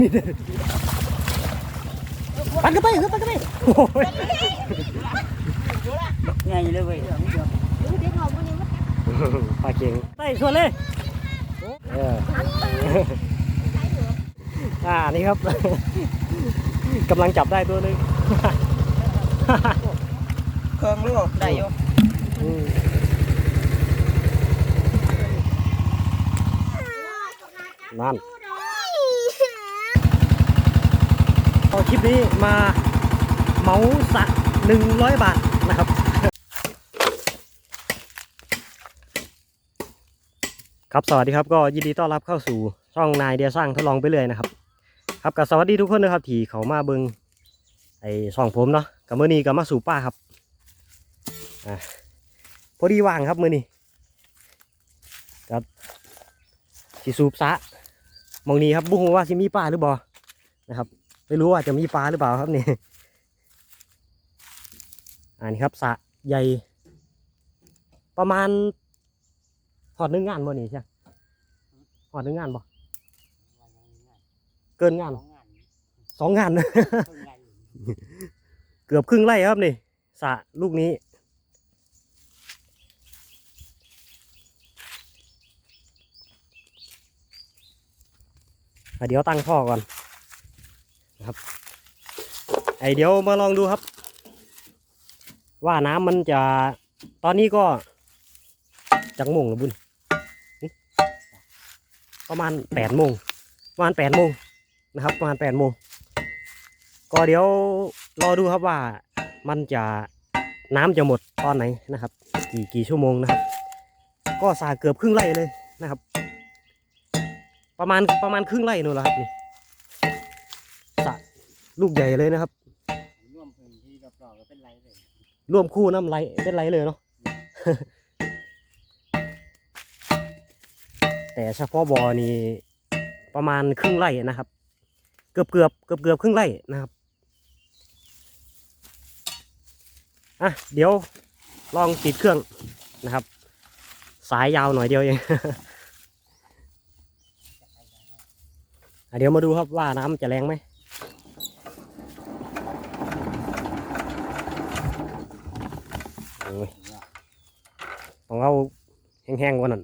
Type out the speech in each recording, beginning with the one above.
มีแต่ปันกันไปเฮ้ยปันกันไปโอ้ยไงเลยเว้ยปลาเก่งไปชวนเลยเอออ่านี่ครับกำลังจับได้ตัวหนึงเครื่องลูกได้อยู่อืมนั่นเอา คลิปนี้มาเมาสะหนึ่งร้อยบาทนะครับครับสวัสดีครับก็ยินดีต้อนรับเข้าสู่ช่องนายเดียสร้างทดลองไปเรื่อยนะครับ ครับกับสวัสดีทุกคนนะครับที่เขามาเบิงไอ้ช่องผมเนาะกับมื่อนี้กับมาสู่ป้าครับอะพอดีว่างครับมื่อนี้ครับสิสูบสะมองนี้ครับบุ้งว่าสิมีปลาหรือบ่นะครับ ไม่รู้ว่าจะมีปลาหรือเปล่าครับนี่อันนี้ครับสะใหญ่ ประมาณหอดหนึ่งงานบ่นี่ใช่หอดหนึ่งงานบ่เกินงานสองงานเกือบครึ่งไร่ครับนี่สะลูกนี้อะเดี๋ยวตั้งท่อก่อน นะครับ ไอเดี๋ยวมาลองดูครับ ว่าน้ำมันจะตอนนี้ก็จังโมงหรือบุญประมาณแปดโมงประมาณแปดโมงนะครับ ประมาณแปดโมงก็เดี๋ยวรอดูครับว่ามันจะน้ำจะหมดตอนไหนนะครับ กี่กี่ชั่วโมงนะครับ ก็สาเกือบครึ่งไร่เลยนะครับ ประมาณประมาณครึ่งไร่นู่นแหละครับนี่ ลูกใหญ่เลยนะครับ ร่วมพื้นที่กับเราก็เป็นไรเลยร่วมคู่น้ำไรเป็นไรเลยเนาะ แต่เฉพาะบอนี่ประมาณครึ่งไร่นะครับ เกือบเกือบเกือบเกือบครึ่งไร่นะครับอะเดี๋ยวลองติดเครื่องนะครับ สายยาวหน่อยเดียวเอง อะเดี๋ยวมาดูครับว่าน้ำจะแรงไหม อ้ยต้องเอาแห้งๆกว่านั้น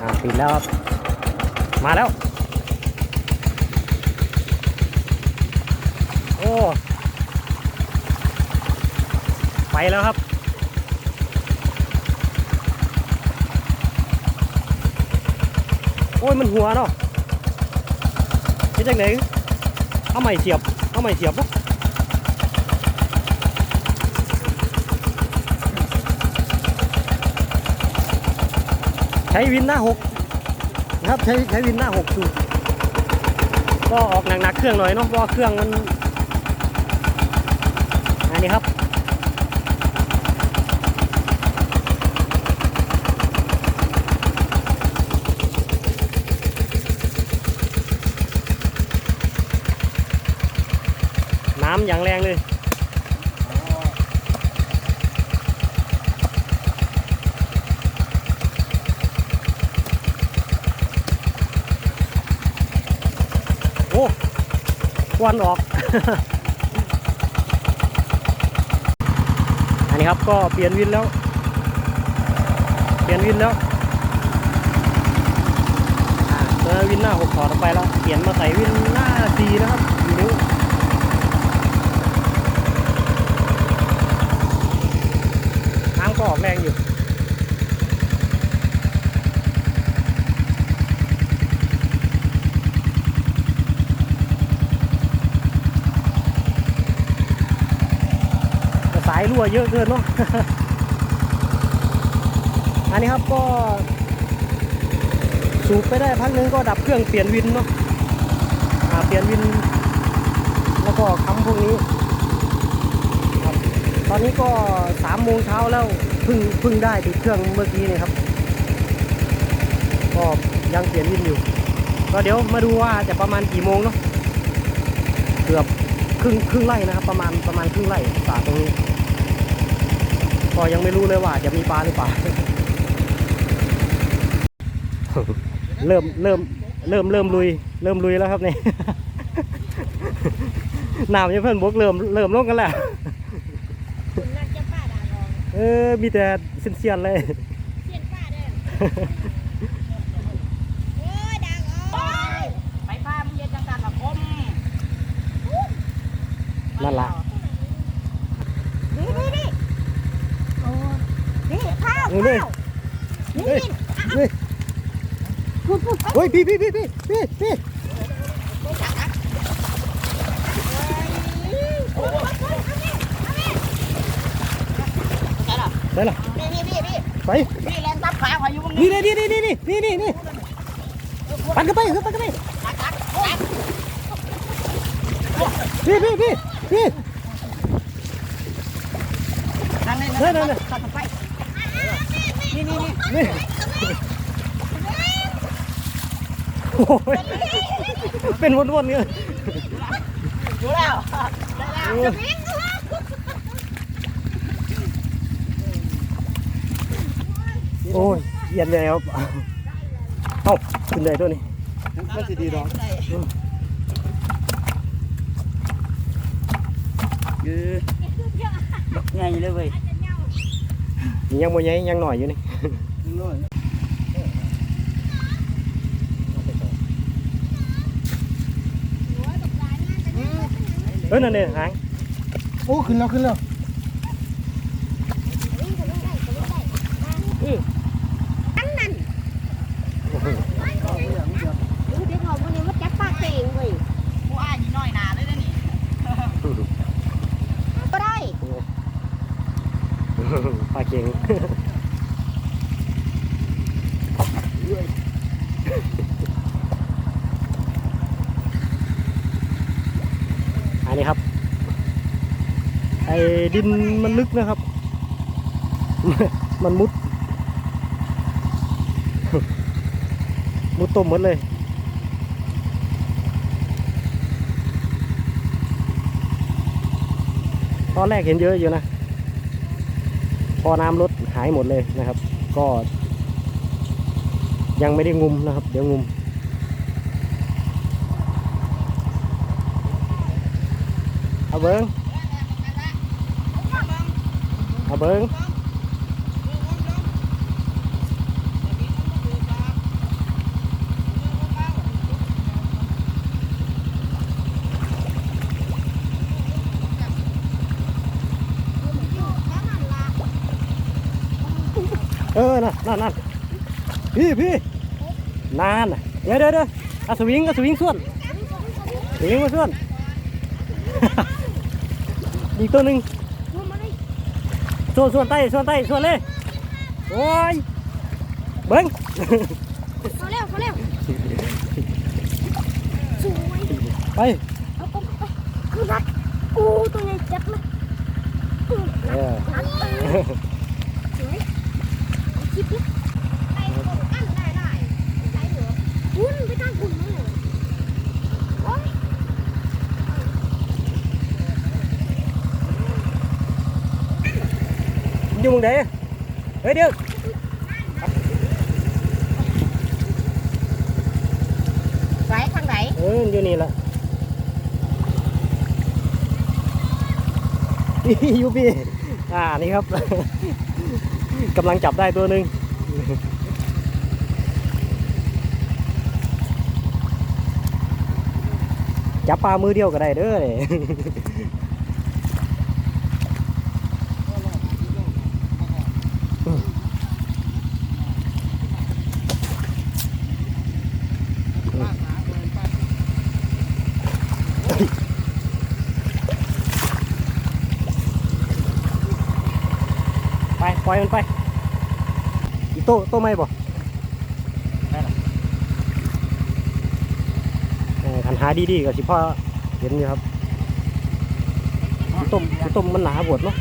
อ่าปิดแล้วครับ มาแล้ว โอ้ ไปแล้วครับโอ้ยมันหัวเนาะเป็นจังไหน เอาใหม่เสียบ เอาใหม่เสียบใช้วินหน้าหกนะครับใช้ใช้วินหน้าหกสูบก็ออกหนักๆเครื่องหน่อยเนาะเพราะเครื่องมันอันนี้ครับ น้ำอย่างแรงเลยโอ้ควันออก อันนี้ครับก็เปลี่ยนวินแล้ว เปลี่ยนวินแล้วอ่าวินหน้าหกถอดออกไปแล้วเปลี่ยนมาใส่วินหน้าสี่นะครับนิ้ว แรงอยู่สายรั่วเยอะเกินเนาะอันนี้ครับก็ สูบไปได้พักนึงก็ดับเครื่องเปลี่ยนวินเนาะเปลี่ยนวิน แล้วก็ค้ำพวกนี้ตอนนี้ก็สามโมงเช้าแล้ว เพิ่งเพิ่งได้ติดเครื่องเมื่อกี้นี่ครับก็ยังเปลี่ยนวินอยู่ ก็เดี๋ยวมาดูว่าจะประมาณกี่โมงเนาะเกือบครึ่งครึ่งไร่นะครับ ประมาณประมาณครึ่งไร่สาตรงนี้ก็ยังไม่รู้เลยว่าจะมีปลาหรือเปล่าเริ่มเริ่มเริ่มเริ่มลุย เริ่มลุยแล้วครับนี่น้ำยังเพิ่นบกเริ่มเริ่มลงกันแล้ว คุณนัดจะป้าด่าลอง เออ มีแต่เสียนๆเลยเสียนป้าเด้อโอ้ยด่าออกไปพามึงเย็นจังการละคมนั่นล่ะนี่นี่นี่โอ้นี่ข้าวเอาเลยข้าวเฮ้ยเฮ้ยพูดพูดเฮ้ยพี่พี่พี่พี่พี่พี่ ได้หรอนี่นี่พี่พี่ไปพี่แรงตับขาขออยู่ตรงนี้นี่นี่นี่นี่นี่นี่นี่ปัดกันไปขึ้นปัดกันไปพี่พี่พี่พี่นั่นนั่นนั่นนี่นี่นี่เป็นวนๆเนี่ยดูแล้วได้แล้ว โอ้ยโอ้ยเย็นเลยครับเอ้าขึ้นเลยตัวนี้มันสิดีดอกคือบักใหญ่เลยเว้ยยังบ่ใหญ่ยังหน่อยอยู่นี่เอ้ยนั่นเนี่ยหางโอ้ขึ้นแล้วขึ้นแล้ว อันนั้นดูเด็กเขาวันนี้มันจับปากเองเว้ย กูอ้ายน้อยหนาเลยนะนี่ ก็ได้ ปลาเก่งอั นนี้ครับ ไอ้ดินมันลึกนะครับ มันมุด มุดต้มหมดเลยตอนแรกเห็นเยอะอยู่นะ พอน้ำลดหายหมดเลยนะครับ ก็ยังไม่ได้งุมนะครับ เดี๋ยวงุม เอาเบิงเอาเบิงเออนั่นนั่นนั่นพี่พี่นานเดี๋ยวเดี๋ยวเดี๋ยวเอาสวิงเอาสวิงส่วนสวิงมาส่วน อีกตัวหนึ่งส่วนส่วนใต้ส่วนใต้ส่วนเลยโอ้ยเบิ้งเขาเร็วเขาเร็วสวยไปเอาไปไปคือรัดกูตัวใหญ่จัดเลยเออรัดเลยสวยคิดดิไอ้คนอันได้ได้ได้เหรอคุณไปตั้งคุณมั้งเหรอโอ๊ย อยู่มึงเด้เฮ้ยเดี๋ยวไหนทางไหนเอออยู่นี่แหละอยู่พี่อ่านี่ครับ กำลังจับได้ตัวหนึ่งจับปลามือเดียวก็ได้เด้อนี่ไปปล่อยมันไปอีโต้โต้ไม่บ่เออคันหาดีๆก็สิพ่อเห็นอยู่ครับอีต้มอีต้มมันหนาบวดเนาะ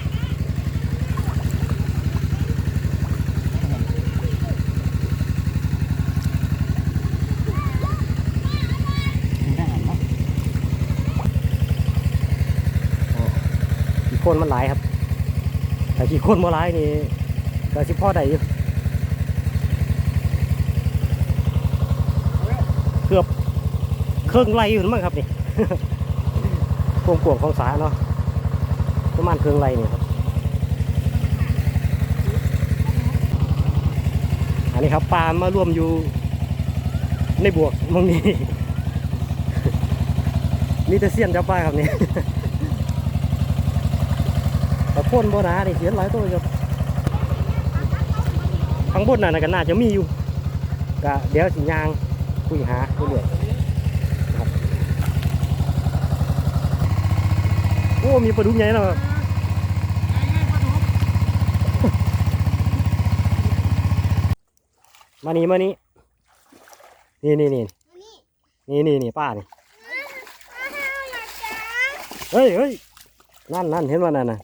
ขี้โคนมันหลายครับ แต่ขี้โคนบ่หลายนี่ก็สิพ่อได้อยู่เกือบเครื่องไรอยู่มั้งครับนี่กวงกวงของสาเนาะประมาณเครื่องไรนี่ครับ อันนี้ครับปลามาร่วมอยู่ในบวกมองนี้ มีแต่เสี้ยนจับปลาครับนี่ แต่พ่นโบนาดิเสียนหลายตัวครับข้างบนน่ะนก็น่าจะมีอยู่ก็เดี๋ยวสิยางคุยหาเรื่อยๆครับโอ้มีปลาดุกใหญ่แล้วครับมานี่มานี่นี่นี่นี่นี่นี่นี่ป้านี่เฮ้ยเฮ้ยนั่นนั่นเห็นว่านั่นน่ะ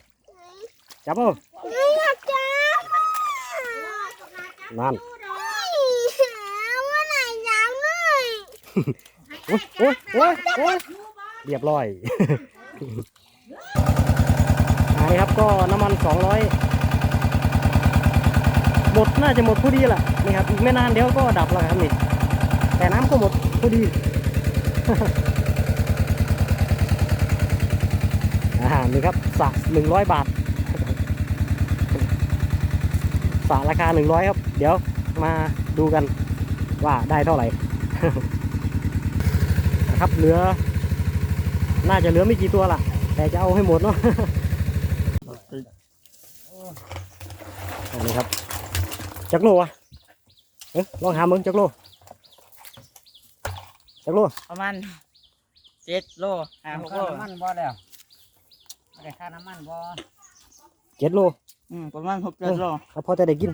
จับเอานั่นโอ้ยโอ้ยโอ้ยโอ้ยเรียบร้อยอันนี้ครับก็น้ำมันสองร้อยหมดน่าจะหมดพอดีแหละนี่ครับอีกไม่นานเดี๋ยวก็ดับแล้วครับนี่แต่น้ำก็หมดพอดีอ่านี่ครับสระหนึ่งร้อยบาท สระราคาหนึ่งร้อยครับ เดี๋ยวมาดูกันว่าได้เท่าไหร่นะครับเหลือ น่าจะเหลือไม่กี่ตัวละแต่จะเอาให้หมดเนาะอันนี้ครับ จักโลวะเอ้ยลองหามึงจักโล จักโล ประมาณเจ็ดโลห้าหกโล น้ำมันบ่แล้วไม่ได้ค่าน้ำมันบ่เจ็ดโล อืมประมาณหกเจ็ดโลแล้วพอจะได้กิน